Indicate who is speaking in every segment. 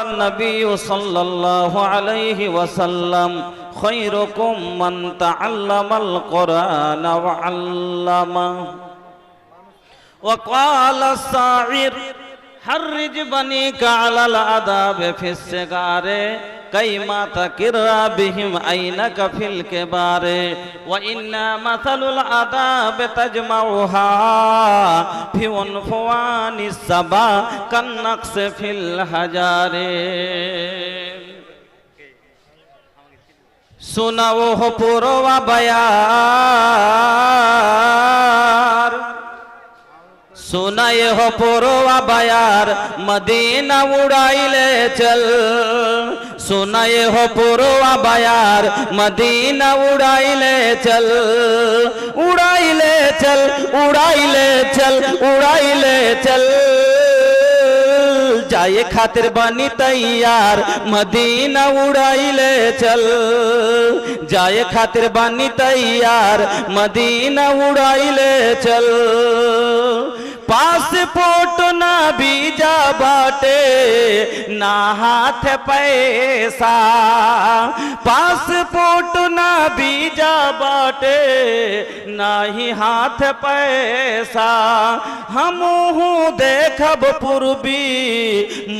Speaker 1: النبي صلى الله عليه وسلم خيركم من تعلم القرآن وعلمه وقال الصاعر حرج بنيك على العذاب في chyma তাকিরা বিহিম আইনা কাফিল কেবারে, ওয়া ইন্না মাসালুল আদাব তাজমাউহা ফি উনফওয়ানিস সাবা কান্নাকস ফিল হাজারে। সুনাও হো পুরোয়া বায়ার সুনায় হো পুরোয়া বায়ার, মদিনা উড়াইলে চল। सुनाए हो पूर्वा बयार मदीना उड़ाइले चल उड़ाइले चल उड़ाइले चल उड़ाइले चल जाए खातिर बनी तैयार मदीना उड़ाइले चल जाए खातिर बनी तैयार मदीना उड़ाइले चल पासपोर्ट ना बीजा बाटे, ना हाथ पैसा। पासपोर्ट ना बीजा बाटे, ना ही हाथ पैसा। हम देखब पूर्वी,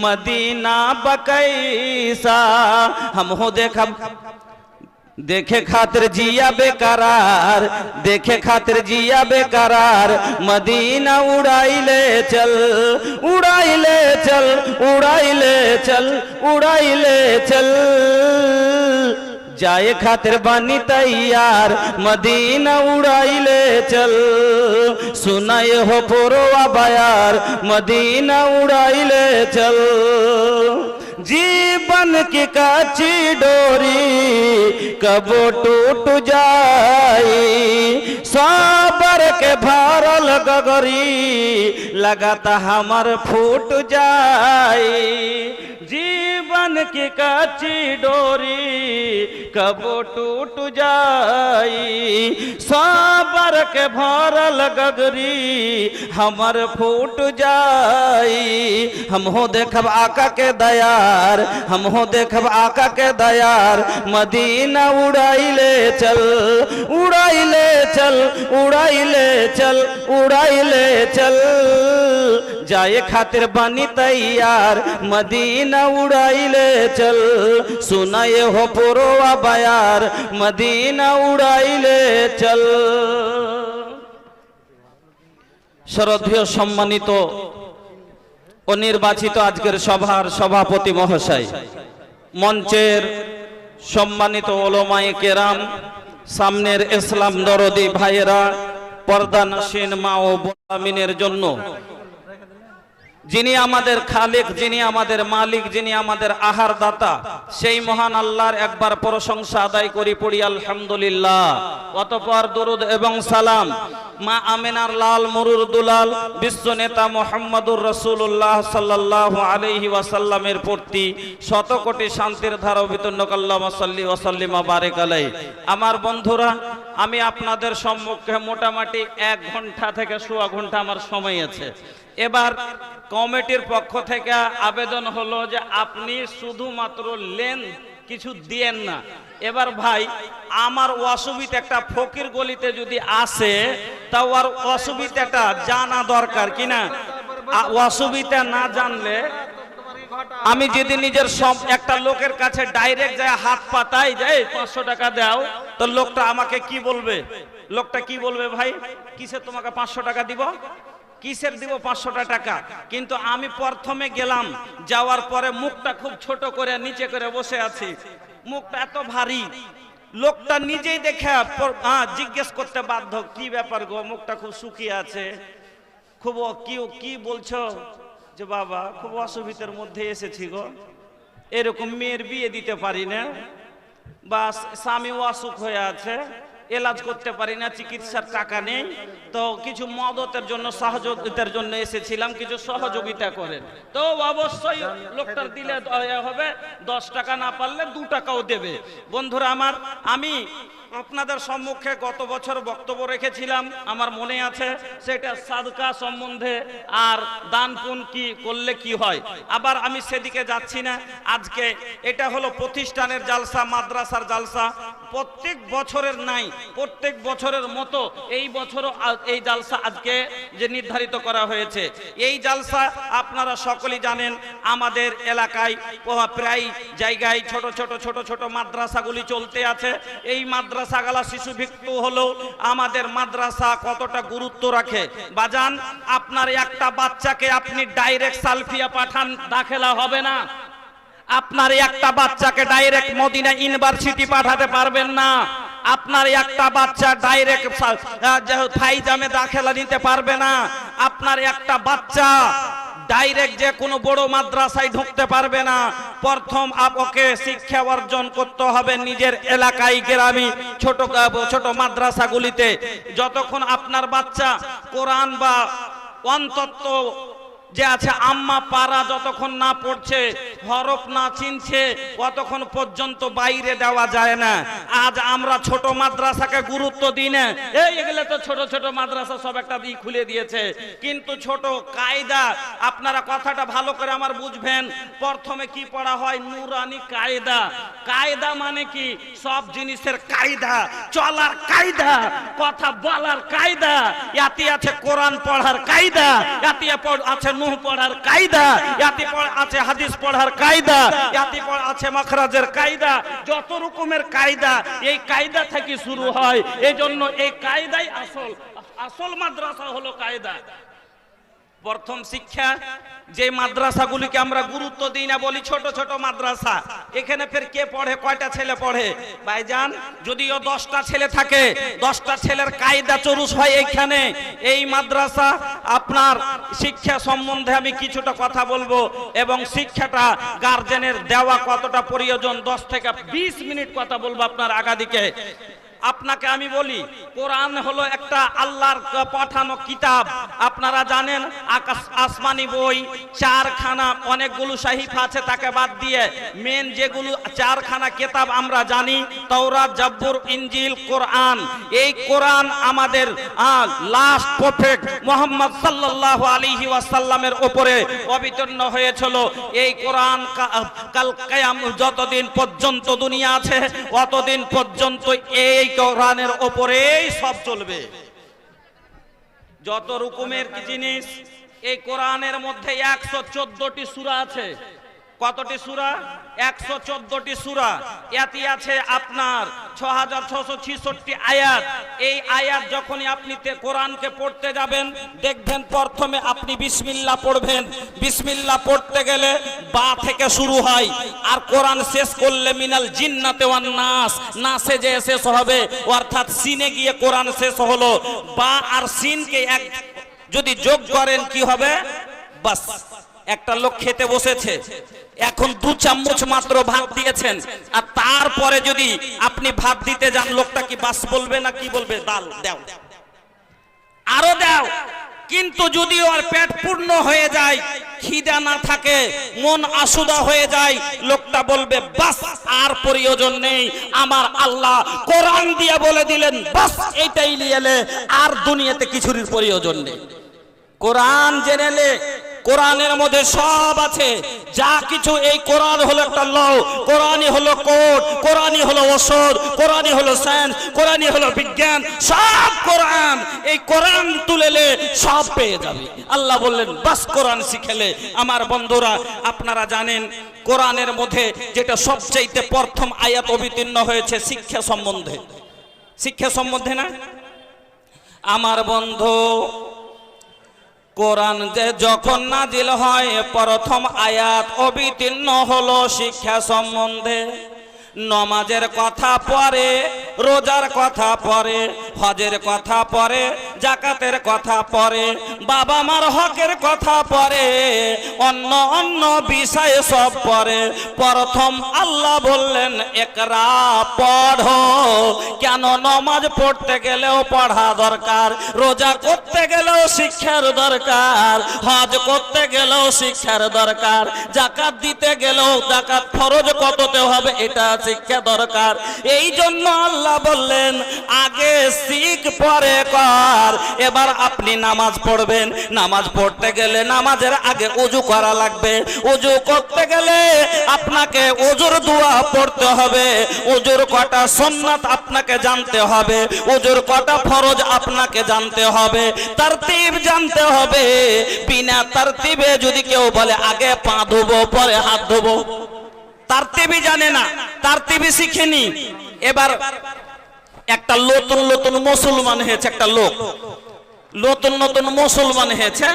Speaker 1: मदीना बकैसा। हम हो देखब देखे खातिर जिया बेकरार, देखे खातिर जिया बेकरार। मदीना उड़ाई ले चल, उड़ाइले चल उड़ाइले चल उड़ाइले चल। जाए खातिर बानी तैयार, मदीना उड़ाइले चल। सुनाए हो पोरोवा बयार, मदीना उड़ाइले चल। जीवन की काची डोरी कबो टूट जाई साबर के भारल गगरी लगाता हमर फूट जाई। जीवन की काची डोरी कबो टूट जाई। साबर के भरल गगरी हमर फूट जाई। हम हो देखब आका के दयार, हम हो देखब आका के दयार। मदीना उड़ाइले चल उड़ाइले चल उड़ाइले चल উড়াইলে চল। যায় খাতের বানি তৈয়ার, মদিনা উড়াইলে চল। সুনায় হো পুরোয়া বায়ার, মদিনা উড়াইলে চল। শরদীয় সম্মানিত ও নির্বাচিত আজকের সভার সভাপতি মহাশয়, মঞ্চের সম্মানিত ওলোমায় কেরাম, সামনের ইসলাম দরদি ভাইয়েরা পর্দা নাসিন মা ও বোনামিনের জন্য যিনি আমাদের খালেক, যিনি আমাদের মালিক, যিনি আমাদের আহার দাতা সেই মহান আল্লাহর একবার প্রশংসা আদায় করি পড়ি, আলহামদুলিল্লাহ। অতপর দরুদ এবং সালাম মা আমেনার লাল মরুর দুলাল, বিশ্ব নেতা মোহাম্মদুর রসুল্লাহ সাল্লাহ আলহি ওয়াসাল্লামের প্রতি শত কোটি শান্তির ধারা বিতন্ন কাল্লামা সাল্লি ওয়াসাল্লিমা বারেক আলাই আমার বন্ধুরা, আমি আপনাদের সম্মুখে মোটামুটি এক ঘণ্টা থেকে সোয়া ঘণ্টা আমার সময় আছে। এবার কমিটির পক্ষ থেকে আবেদন হলো যে আপনি শুধুমাত্র লেন কিছু দিয়েন না। এবার ভাই, আমার অসুবিধা একটা ফকির গলিতে যদি আসে, তা ওর অসুবিধাটা জানা দরকার কিনা অসুবিধা না জানলে আমি যদি নিজের সব একটা লোকের কাছে ডাইরেক্ট যায়, হাত পাতাই যাই পাঁচশো টাকা দাও, তো লোকটা আমাকে কি বলবে? লোকটা কি বলবে ভাই? কিসে তোমাকে পাঁচশো টাকা দিব? কিসের দিব পাঁচশোটা টাকা? কিন্তু আমি প্রথমে গেলাম, যাওয়ার পরে মুখটা খুব ছোট করে নিচে করে বসে আছি। মুখটা এত ভারী। লোকটা নিজেই দেখে জিজ্ঞেস করতে বাধ্য, কি ব্যাপার গো, মুখটা খুব শুকিয়ে আছে? খুব কি কি বলছো? যে বাবা, খুব অসুবিধার মধ্যে এসেছি গো। এরকম মেয়ের বিয়ে দিতে পারি না। বা স্বামী অসুখ হয়ে আছে। এলাজ করতে পারি না, চিকিৎসার টাকা নেই। তো কিছু মদতের জন্য, সহযোগিতার জন্য এসেছিলাম, কিছু সহযোগিতা করেন। তো অবশ্যই লোকটার দিলে হবে, দশ টাকা না পারলে দু টাকাও দেবে। বন্ধুরা আমার, আমি আপনাদের সম্মুখে গত বছর বক্তব্য রেখেছিলাম, আমার মনে আছে, সেটা সাদকা সম্বন্ধে, আর দান পুন কি করলে কি হয়? আবার আমি সেদিকে যাচ্ছি না, আজকে এটা হলো প্রতিষ্ঠানের জালসা, মাদ্রাসার জালসা প্রত্যেক বছরের নাই, প্রত্যেক বছরের মতো এই বছরও এই জালসা আজকে যে নির্ধারিত করা হয়েছে। এই জালসা আপনারা সকলেই জানেন, আমাদের এলাকায় প্রায় জায়গায় ছোট ছোট ছোট ছোট মাদ্রাসাগুলি চলতে আছে। এই মাদ্রাসাগুলা শিশু ভিক্ষু হলেও আমাদের মাদ্রাসা কতটা গুরুত্ব রাখে? বাজান, আপনার একটা বাচ্চাকে আপনি ডাইরেক্ট সালফিয়া পাঠান, দাখেলা হবে না। আপনার একটা বাচ্চাকে ডাইরেক্ট মদিনা ইউনিভার্সিটি পাঠাতে পারবেন না। আপনার একটা বাচ্চা ডাইরেক্ট ফাইজামে দাখেলা নিতে পারবে না। আপনার একটা বাচ্চা ডাইরেক্ট যে কোনো বড় মাদ্রাসায় ঢুকতে পারবে না। প্রথম আপকে শিক্ষা অর্জন করতে হবে নিজের এলাকায় গ্রামে, ছোট ছোট মাদ্রাসাগুলিতে। যতক্ষণ আপনার বাচ্চা কোরআন বা অন্তত যে আছে, আম্মা পারা যতক্ষণ না পড়ছে, হরফ না চিনছে ততক্ষণ পর্যন্ত বাইরে দেওয়া যায় না। আজ আমরা ছোট মাদ্রাসাকে গুরুত্ব দিই না। এই এগুলো তো ছোট ছোট মাদ্রাসা, সব একটা দিক খুলে দিয়েছে। কিন্তু ছোট কায়দা, আপনারা কথাটা ভালো করে আমার বুঝবেন। প্রথমে কি পড়া হয়? নুরানি কায়দা। কায়দা মানে কি? সব জিনিসের কায়দা, চলার কায়দা, কথা বলার কায়দা। ইয়াতে আছে কোরআন পড়ার কায়দা, ইয়াতে আছে নুহ পড়ার কায়দা, ইয়াতে আছে হাদিস পড়ার কায়দা, ইয়াতে আছে মাখরাজের কায়দা, যত রকমের কায়দা, এই কায়দা থেকে শুরু হয়। এই জন্য এই কায়দাই আসল আসল মাদ্রাসা হলো কায়দা। প্রথম শিক্ষা, যে মাদ্রাসাগুলিকে আমরা গুরুত্ব দিই না বলি ছোট ছোট মাদ্রাসা। এখানে ফের কে পড়ে, কয়টা ছেলে পড়ে? ভাইজান, যদিও দশটা ছেলে থাকে, দশটা ছেলের কায়দা চরুস হয় এইখানে। এই মাদ্রাসা, আপনার শিক্ষা সম্বন্ধে আমি কিছুটা কথা বলব এবং শিক্ষাটা গার্জেনের দেওয়া কতটা প্রয়োজন, দশ থেকে বিশ মিনিট কথা বলব আপনার আগাদিকে। আপনাকে আমি বলি, কোরআন হলো একটা আল্লাহর পাঠানো কিতাব। আপনারা জানেন, আকাশ আসমানি বই, চারখানা অনেকগুলো সাহিফ আছে তাকে বাদ দিয়ে। মেন যেগুলো, চারখানা কিতাব আমরা জানি তৌরাত জব্বুর ইঞ্জিল কোরআন। এই কোরআন আমাদের লাস্ট প্রফেট মোহাম্মদ সাল্লাল্লাহু আলাইহি ওয়াসাল্লামের উপরে অবতীর্ণ হয়েছিল। এই কোরআন কাল কায়াম যতদিন পর্যন্ত দুনিয়া আছে, অতদিন পর্যন্ত এই কোরআনের ওপরেই সব চলবে। যত রকমের জিনিস এই কোরআনের মধ্যে একশো চোদ্দটি সুরা আছে। কতটি সুরা? একশো চোদ্দটি সুরা। এতে আছে আপনার ছ হাজার ছশো ছিষট্টি আয়াত। এই আয়াত যখনই আপনি কোরআনকে পড়তে যাবেন, দেখবেন প্রথমে আপনি বিসমিল্লা পড়বেন। বিসমিল্লা পড়তে গেলে বা থেকে শুরু হয়। আর কোরআন শেষ করলে মিনাল জিন্নাতে ওয়ান নাস। নাসে যে শেষ হবে, অর্থাৎ সিনে গিয়ে কোরআন শেষ হলো। বা আর সিনকে এক যদি যোগ করেন কি হবে? বাস। একটা লোক খেতে বসেছে। এখন দু চামচ মাত্র ভাত দিয়েছেন। আর তারপরে যদি আপনি ভাত দিতে যান, লোকটা কি বাস বলবে না কি বলবে? ডাল দাও। আরও দাও। কিন্তু যদি ওর পেট পূর্ণ হয়ে যায়, খিদা না থাকে, মন আসুদা হয়ে যায়, লোকটা বলবে, বাস, আর প্রয়োজন নেই। আমার আল্লাহ কোরআন দিয়ে বলে দিলেন, বাস এইটাই নিয়েলে আর দুনিয়াতে কিছুর প্রয়োজন নেই। কোরআন জেনেলে কোরআনের মধ্যে সব আছে। যা কিছু এই কোরআন হলো একটা ল কোরআনই হলো কোড, কোরআনই হলো ওষুধ, কোরআনই হলো সায়েন্স কোরআনই হলো বিজ্ঞান, সব কোরআন। এই কোরআন তুলেলে সব পেয়ে যাবে। আল্লাহ বললেন, বাস কোরআন শিখেলে। আমার বন্ধুরা, আপনারা জানেন, কোরআনের মধ্যে যেটা সবচাইতে প্রথম আয়াত অবতীর্ণ হয়েছে শিক্ষা সম্বন্ধে। শিক্ষা সম্বন্ধে না? আমার বন্ধু কোরআন যে যখন নাজিল হয় প্রথম আয়াত অবিতীর্ণ হলো শিক্ষা সম্বন্ধে। নমাজের কথা পরে, রোজার কথা পরে, হজের কথা পরে, জাকাতের কথা পরে, বাবা মার হকের কথা পরে, অন্য অন্য বিষয়ে সব পরে। প্রথম আল্লাহ বললেন, একরা পড়ো। কেন নমাজ পড়তে গেলেও পড়া দরকার, রোজা করতে গেলেও শিক্ষার দরকার, হজ করতে গেলেও শিক্ষার দরকার, জাকাত দিতে গেলেও জাকাত ফরজ কততে হবে এটা শিক্ষা দরকার। এই জন্য আল্লাহ বললেন, আগে শিখ পরে কর, এবার আপনি নামাজ পড়বেন। নামাজ পড়তে গেলে নামাজের আগে উজু করা লাগবে। উজু করতে গেলে আপনাকে উজুর দোয়া পড়তে হবে। উজুর কটা সুন্নাত আপনাকে জানতে হবে। উজুর কটা ফরজ আপনাকে জানতে হবে। তারতিব জানতে হবে। বিনা তারতিবে যদি কেউ বলে, আগে পা ধুবো, পরে হাত ধোবো। তারতিবই জানে না তারতিবই শিখেনি এবার একটা নতুন নতুন মুসলমান হয়েছে একটা লোক নতুন নতুন মুসলমান হয়েছে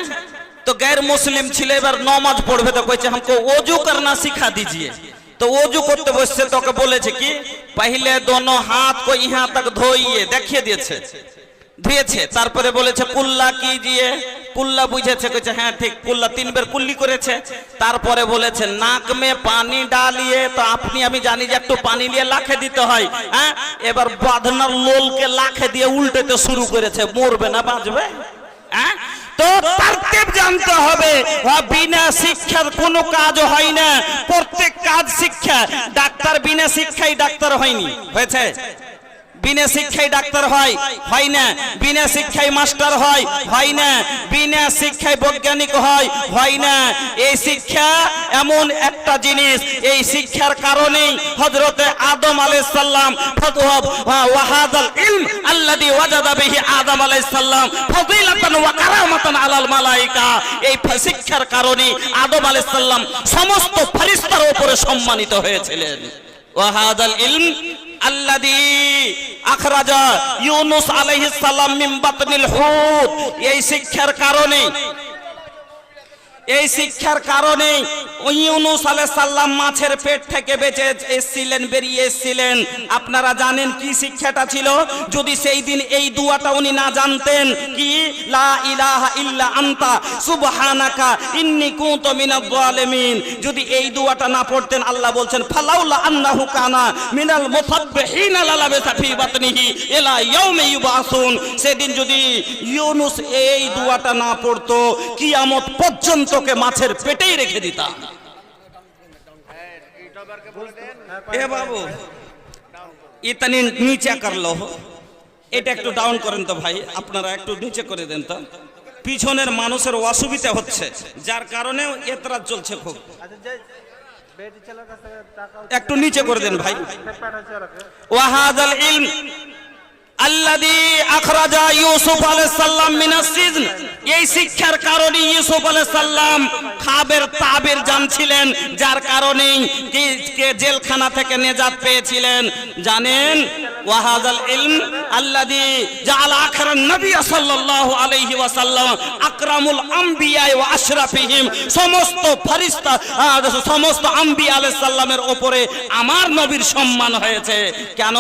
Speaker 1: তো गैर মুসলিম ছিল এবার নমাজ পড়বে তো কইছে हमको ওযু करना सिखा दीजिए তো ওযু করতে বসছে তোকে বলেছে কি পহলে दोनों हाथ को यहाँ तक धोइए দেখিয়ে দিয়েছে ধুয়েছে, তারপরে বলেছে, কুল্লা কি দিয়ে? কুল্লা বুঝেছে, কইছে হ্যাঁ ঠিক, কুল্লা তিনবার কুল্লি করেছে। তারপরে বলেছে, নাক মে পানি ডালিয়ে, তো আপনি, আমি জানি যে একটু পানি নিয়ে লাখে দিতে হয় হ্যাঁ? এবার বাঁধনার লোলকে লাখে দিয়ে উল্টেতে শুরু করেছে, মরবে না, বাঁচবে? হ্যাঁ? তো তারতিব জানতে হবে বিনা শিক্ষার কোনো কাজ হয় না, প্রত্যেক কাজ শিক্ষা, ডাক্তার বিনা শিক্ষাই ডাক্তার হয়নি, হয়েছে? বিনা শিক্ষায় ডাক্তার হয় হয় না। বিনা শিক্ষায় মাস্টার হয় হয় না। বিনা শিক্ষায় বৈজ্ঞানিক হয় হয় না। এই শিক্ষা এমন একটা জিনিস, এই শিক্ষার কারণেই হযরতে আদম আলাইহিস সালাম ফতওয়া ওয়াহাদাল ইলম আল্লাযী ওয়াজাদা বিহি আদম আলাইহিস সালাম ফাদিলাতান ওয়া কারামাতান আলাল মালায়েকা এই শিক্ষার কারণেই আদম আলাইহিস সালাম সমস্ত ফেরেশতার উপরে সম্মানিত হয়েছিলেন। ওয়াহাদাল ইলম আখরাজা ইউনুস হুত এই শিক্ষার কারণে এই শিক্ষার কারণে ইউনুস আলাইহিস সালাম মাছের পেট থেকে বেঁচে এসেছিলেন, বেরিয়ে এসেছিলেন। আপনারা জানেন কি শিক্ষাটা ছিল? যদি সেই দিন এই দুয়াটা উনি না জানতেন, কি? লা ইলাহা ইল্লা আনতা, সুবহানাকা ইন্নী কুনতু মিনাজ জালিমিন যদি এই দুয়াটা না পড়তেন, আল্লাহ বলছেন, ফালাউলা আন্নাহু কানা মিনাল মুসাব্বিহিনা লালাবিসা ফি বাতনিহি ইলা ইয়াউমি ইউবাসুন। সেদিন যদি ইউনুস এই দুয়াটা না পড়তো, কিয়ামত পর্যন্তকে মাছের পেটেই রেখে দিতাম। এ বাবু ইতানি নিচে কর লো এটা একটু ডাউন করেন তো ভাই, আপনারা একটু নিচে করে দেন তো। পিছনের মানুষের অসুবিধা হচ্ছে, যার কারণে এতরাজ চলছে খুব। একটু নিচে করে দেন ভাই। ওয়াহাদাল ইলম আকরামুল আশরাফিহিম। সমস্ত সমস্ত আম্বিয়া আলাইহিস সালামের উপরে আমার নবীর সম্মান হয়েছে। কেন?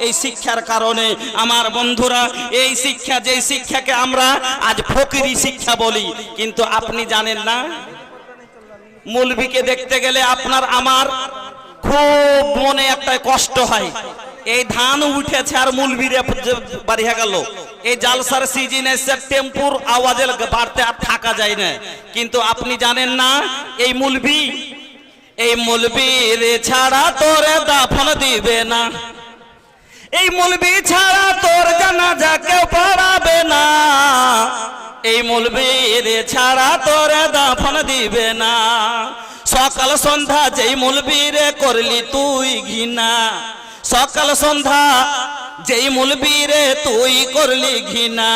Speaker 1: এই শিক্ষার কারণে আমার বন্ধুরা, এই শিক্ষা যে শিক্ষাকে আমরা আজ ফকিরি শিক্ষা বলি, কিন্তু আপনি জানেন না? মুলবিকে দেখতে গেলে আপনার, আমার খুব মনে একটা কষ্ট হয়। এই ধান উঠেছে আর মুলবিরে বাড়িয়া গেল। এই জালসার সিজনে টেম্পুর আওয়াজে বাড়তে আর থাকা যায় না। কিন্তু আপনি জানেন না, এই মুলবি, এই মুলবির ছাড়া তোরে দাফন দিবে না। এই মুলবি ছাড়া এই মুলবির ছাড়া তোর দাফন দিবে না। সকাল সন্ধ্যা যেই মুলবিরে করলি তুই ঘৃণা। সকাল সন্ধ্যা যেই মুলবিরে তুই করলি ঘৃণা।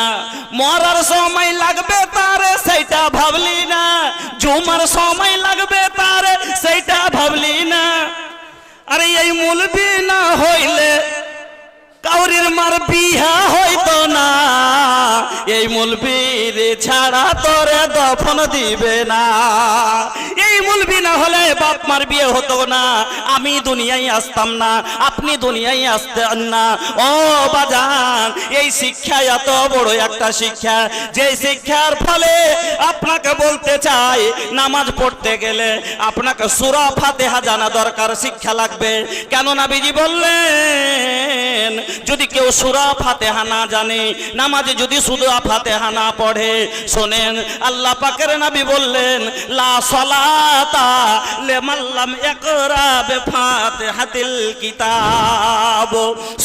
Speaker 1: মরার সময় লাগবে তারে, সেইটা ভাবলি না। ঝুমার সময় লাগবে তারে, সেইটা ভাবলি না। আরে এই মুলবি না হইলে কাউরির মার বিহা হইত না। এই মুলবির ছাড়া তোরে দফন দিবে না। এই মুলবি না হলে বাপ মার বিয়ে হতো না। আমি দুনিয়ায় আসতাম না, আপনি দুনিয়ায় আসতেন না। ও বাজান, এই শিক্ষা এত বড় একটা শিক্ষা। যে শিক্ষার ফলে আপনাকে বলতে চাই, নামাজ পড়তে গেলে আপনাকে সুরা ফাতেহা জানা দরকার, শিক্ষা লাগবে। কেন নাবিজি বললেন, যদি কেউ সুরা ফাতেহা না জানে, নামাজে যদি সুরা ফাতেহা না পড়ে, শোনেন, আল্লাহ পাকের নবী বললেন, লা সলা লেমাল্লাম একরা বেফাতিহাতিল কিতাব।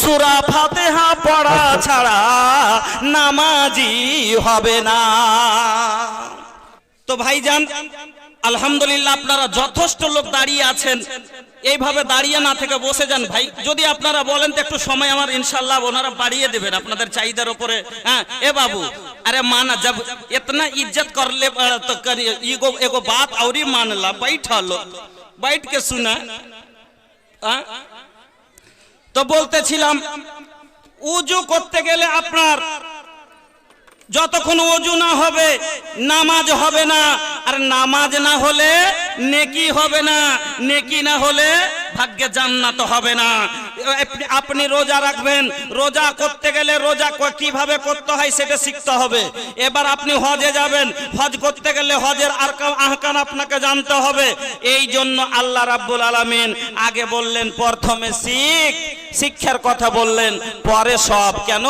Speaker 1: সুরা ফাতেহা পড়া ছাড়া নামাজি হবে না। তো ভাইজান আলহামদুলিল্লাহ আপনারা যথেষ্ট লোক দাঁড়িয়ে আছেন এইভাবে দাঁড়িয়ে না থেকে বসে যান ভাই যদি আপনারা বলেন তো একটু সময় আমার ইনশাল্লাহ ওনারা বাড়িয়ে দেবেন আপনাদের চাহিদার উপরে হ্যাঁ এ বাবু अरे माना जब इतना इज्जत कर ले तो करिए एगो एगो बात और ही मान ला बैठा लो बैठ के सुना हाँ? তো বলতেছিলাম উজু করতে গেলে আপনার যতক্ষণ অজু না হবে নামাজ হবে না। আর নামাজ না হলে নেকি হবে না, নেকি না হলে ভাগ্যে জান্নাত হবে না। আপনি- রোজা রাখবেন, রোজা করতে গেলে রোজা কীভাবে করতে হয় সেটা শিখতে হবে। এবার আপনি হজে যাবেন, হজ করতে গেলে হজের আর আহকান আপনাকে জানতে হবে। এই জন্য আল্লাহ রাব্বুল আলামিন আগে বললেন, প্রথমে শিখ, শিক্ষার কথা বললেন, পরে সব। কেন?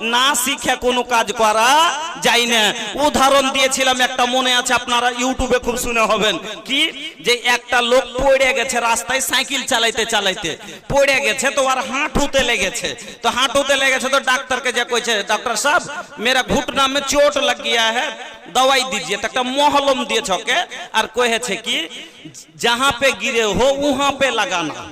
Speaker 1: না শিখে কোনো কাজ করা যায় না। উদাহরণ দিয়েছিলাম, একটা মনে আছে, আপনারা ইউটিউবে খুব শুনে হবেন। কি? যে একটা লোক পড়ে গেছে রাস্তায় সাইকেল চালাইতে চালাইতে পড়ে গেছে তো আর হাঁটুতে লেগেছে তো হাঁটুতে লেগেছে তো ডাক্তারকে যে কইছে डॉक्टर साहब मेरा घुटना में चोट लग गया है दवाई दीजिए तो একটা মহলম দিয়েছে ওকে আর কহেছে কি जहां पे गिरे हो वहां पे लगाना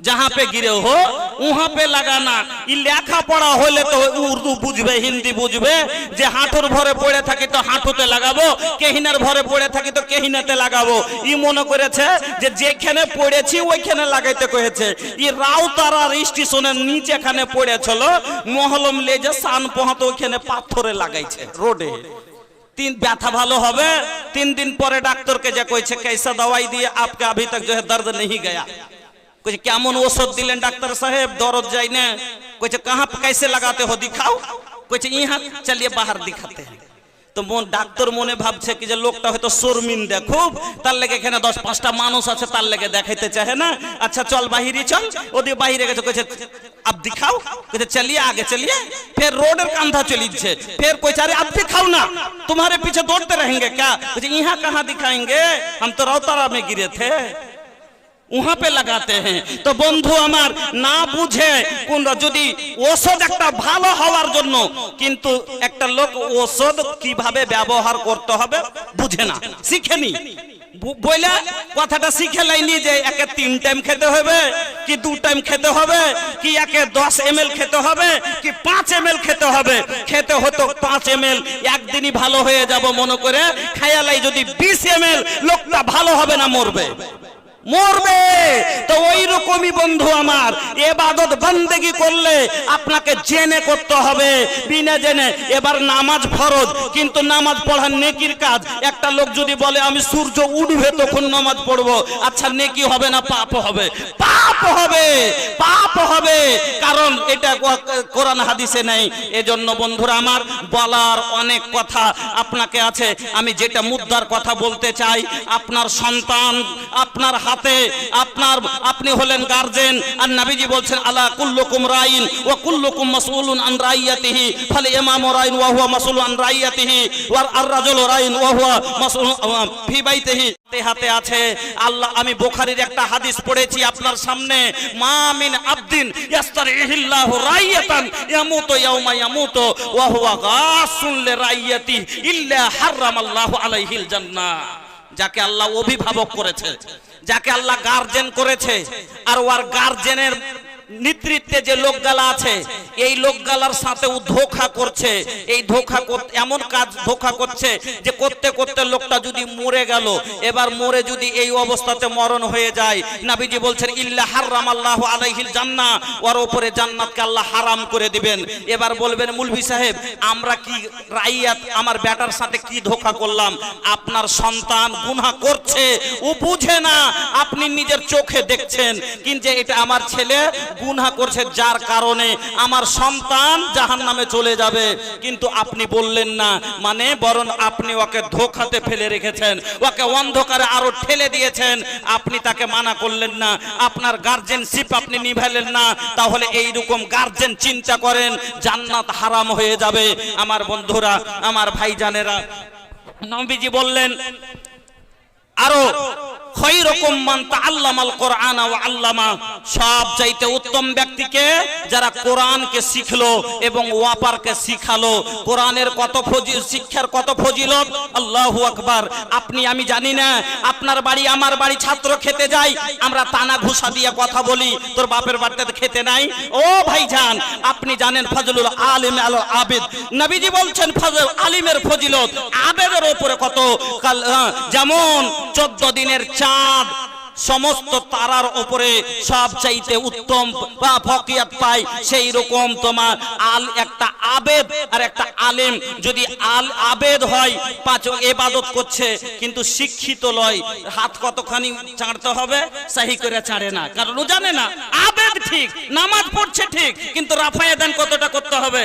Speaker 1: जहां पे गिरे हो वहां पे लगाना ই লেখা পড়া হলে তো উর্দু বুঝবে হিন্দি বুঝবে যে হাঁটুর ভরে পড়ে থাকি তো হাঁটুতে লাগাবো কেহিনার ভরে পড়ে থাকি তো কেহিনাতে লাগাবো ই মনে করেছে যে যেখানে পড়েছি ওইখানে লাগাইতে কয়েছে ই রাউতারার স্টেশনের নিচেখানে পড়েছিল মহলম লেজে সান পোহাতো ওইখানে পাথরে লাগাইছে রোডে तीन व्यथा ভালো হবে তিন दिन পরে ডাক্তারকে যে কইছে कैसा दवाई दिए आपका अभी तक जो है दर्द नहीं गया কইছে, কেমন ওষুধ দিলেন ডাক্তার সাহেব? দরদ যাই না। কইছে, কাহা কাইসে লাগাতে হো, দিখাও। কইছে, ইহা চালিয়ে বাহার দিখাতে হ্যাঁ তো মন, ডাক্তার মনে ভাবছে কি যে লোকটা হয়তো শর্মিন দেয় খুব, তার লেগে এখানে দশ পাঁচটা মানুষ আছে, তার লেগে দেখাইতে চাহে না। আচ্ছা চল বাহিরে চল। ওদিকে বাহিরে গেছে, কইছে, আপ দিখাও। কইছে, চলিয়ে, আগে চলিয়ে। ফের রোডের কান্ধা চলিছে ফের কইছে, আরে, আপ দিখাও না। तुम्हारे पीछे दौड़ते रहेंगे क्या कहे यहाँ कहाँ दिखाएंगे हम तो रौतारा में गिरे थे উহা পে লাগাতে হ্যাঁ তো বন্ধু আমার না বুঝে কোন যদি ওষুধ একটা ভালো হওয়ার জন্য কিন্তু একটা লোক ওষুধ কীভাবে ব্যবহার করতে হবে বুঝে না শিখেনি বইলে কথাটা শিখে লাইনি যে একে তিন টাইম খেতে হবে কি দু টাইম খেতে হবে কি একে দশ এম খেতে হবে কি পাঁচ এম খেতে হবে খেতে হতো পাঁচ এম একদিনই ভালো হয়ে যাব মনে করে খায়ালাই যদি বিশ এম লোকটা ভালো হবে না মরবে মরবে। তো ওই রকমই বন্ধু আমার, এবাদত বন্দেগি করলে আপনাকে জেনে করতে হবে। বিনা জেনে এবার নামাজ ফরজ, কিন্তু নামাজ পড়ার নেকির কাজ। একটা লোক যদি বলে, আমি সূর্য উঠবে তখন নামাজ পড়ব। আচ্ছা নেকি হবে না, পাপ হবে? পাপ হবে পাপ হবে। কারণ এটা কোরআন হাদিসে নেই। এজন্য বন্ধুরা আমার, বলার অনেক কথা আপনাকে আছে। আমি যেটা মুদ্রার কথা বলতে চাই, আপনার সন্তান, আপনার হাতে আপনার, আপনি হলেন গার্জেন আর নবীজি বলছেন, আলা কুল্লুকুম রাইন ওয়া কুল্লুকুম মাসউলুন আন রাইয়াতিহি, ফাল ইমামু রাইন ওয়া হুয়া মাসউলুন আন রাইয়াতিহি ওয়া আর রাজুলু রাইন ওয়া হুয়া মাসউলুন ফি বাইতিহি। হাতে আছে, আল্লাহ, আমি বুখারীর একটা হাদিস পড়েছি আপনার সামনে, মা মিন আবদিন ইয়াস্তারিহিল্লাহু রাইয়াতান ইয়ামুতু ইয়াউমা ইয়ামুতু ওয়া হুয়া গাসুন লিরাইয়াতি ইল্লা হারামাল্লাহু আলাইহিল জান্নাহ। যাকে আল্লাহ অভিভাবক করেছে। যাকে আল্লাহ গার্জেন করেছে আর ওর গার্জেনের নেতৃত্বে যে লোকগালা আছে, এই লোকগালার সাথে ও ধোখা করছে। এই ধোখা এমন কাজ ধোখা করছে যে করতে করতে লোকটা যদি মরে গেল, এবার মরে যদি এই অবস্থাতে মরণ হয়ে যায়, নাবিজি বলছেন, ইল্লা হারাম আল্লাহ আলাইহিল জান্না ওর উপরে জান্নাতকে আল্লাহ হারাম করে দিবেন। এবার বলবেন মুলভি সাহেব, আমরা কি রাইয়াত, আমার ব্যাটার সাথে কি ধোখা করলাম? আপনার সন্তান গুনাহ করছে, ও বুঝে না, আপনি নিজের চোখে দেখছেন। কিন্তু এটা আমার ছেলে গুনাহ করছে যার কারণে আমার সন্তান জাহান নামে চলে যাবে। কিন্তু আপনি বললেন না মানে বরং আপনি ওকে ধোকাতে ফেলে রেখেছেন, ওকে অন্ধকারে আরও ঠেলে দিয়েছেন। আপনি তাকে মানা করলেন না, আপনার গার্জেনশিপ আপনি নিভাইলেন না। তাহলে এই রকম গার্জেন চিন্তা করেন, জান্নাত হারাম হয়ে যাবে। আমার বন্ধুরা, আমার ভাইজানেরা, নবীজি বললেন, আরও খৈরকম মান তাআল্লামাল কোরআন ওয়া আল্লামা। সব চাইতে উত্তম ব্যক্তিকে যারা কোরআনকে শিখলো এবং ওয়াপারকে শিখালো। কোরআনের কত ফজি শিক্ষার কত ফজিলত? আল্লাহু আকবার। আপনি, আমি জানি না, আপনার বাড়ি, আমার বাড়ি ছাত্র খেতে যাই, আমরা তানা ঘুষা দিয়ে কথা বলি, তোর বাপের বাড়িতে খেতে নাই? ও ভাইজান, আপনি জানেন ফজলুল আলিম আল আবিদ। নবীজি বলছেন ফজল আলিমের ফজিলত আবেদের উপরে কত? যেমন চোদ্দ দিনের চাঁদ সমস্ত তারার ওপরে সব চাইতে উত্তম বা ফকিয়াত পায় সেই রকম তোমার আল একটা আবেদ আর একটা আলেম। যদি আল আবেদ হয়, পাঁচ এবাদত করছে, কিন্তু শিক্ষিত লয়, হাত কতখানি চাঁড়তে হবে? সাহি করে চাড়ে না, কারণ ও জানে না, আবেদ ঠিক, নামাজ পড়ছে ঠিক, কিন্তু রাফায় দেন কতটা করতে হবে?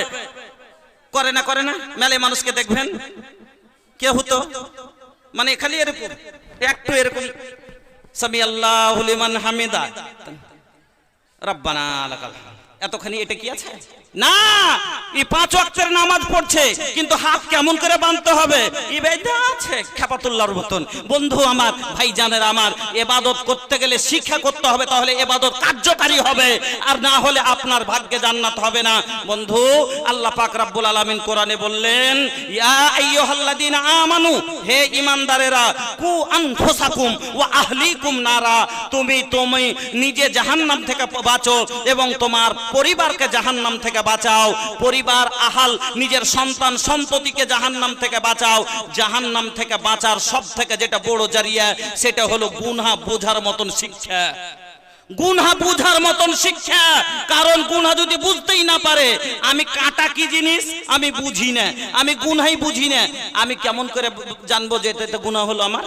Speaker 1: করে না করে না, মেলে মানুষকে দেখবেন। কে হতো? মানে খালি এরকম, একটু এরকম। সামি আল্লাহ হামিদা। রব্বানা এতখানি এটা কি আছে? না, এই পাঁচ ওয়াক্তের নামাজ পড়ছে, কিন্তু হাত কেমন করে বাঁধতে হবে? এই বেদা আছে, খেপাতুল্লাহর মতন। বন্ধু আমার ভাই জানের আমার, এবাদত করতে গেলে শিক্ষা করতে হবে, তাহলে এবাদত কার্যকারী হবে। আর না হলে আপনার ভাগ্যে জান্নাত হবে না। বন্ধু, আল্লাহ পাক রাব্বুল আলামিন কোরআনে বললেন, ইয়া আইয়ুহাল্লাযীনা আমানু, হে ইমানদারেরা কু আনফুসাকুম ওয়া আহলিকুম নারা। তুমি তুমি নিজে জাহান্নাম থেকে বাঁচো এবং তোমার পরিবারকে জাহান্নাম থেকে বাঁচাও। পরিবার, আহাল, নিজের সন্তান সন্ততিকে জাহান্নাম থেকে বাঁচাও। জাহান্নাম থেকে বাঁচার সব থেকে যেটা বড় জারিয়া, সেটা হলো গুনহা বোঝার মতন শিক্ষা। গুনহা বুঝার মতন শিক্ষা। কারণ গুনহা যদি বুঝতেই না পারে, আমি কাটা কি জিনিস? আমি বুঝি না। আমি গুনহাই বুঝি না। আমি কেমন করে জানব যে এটাতে গুনাহ হলো আমার?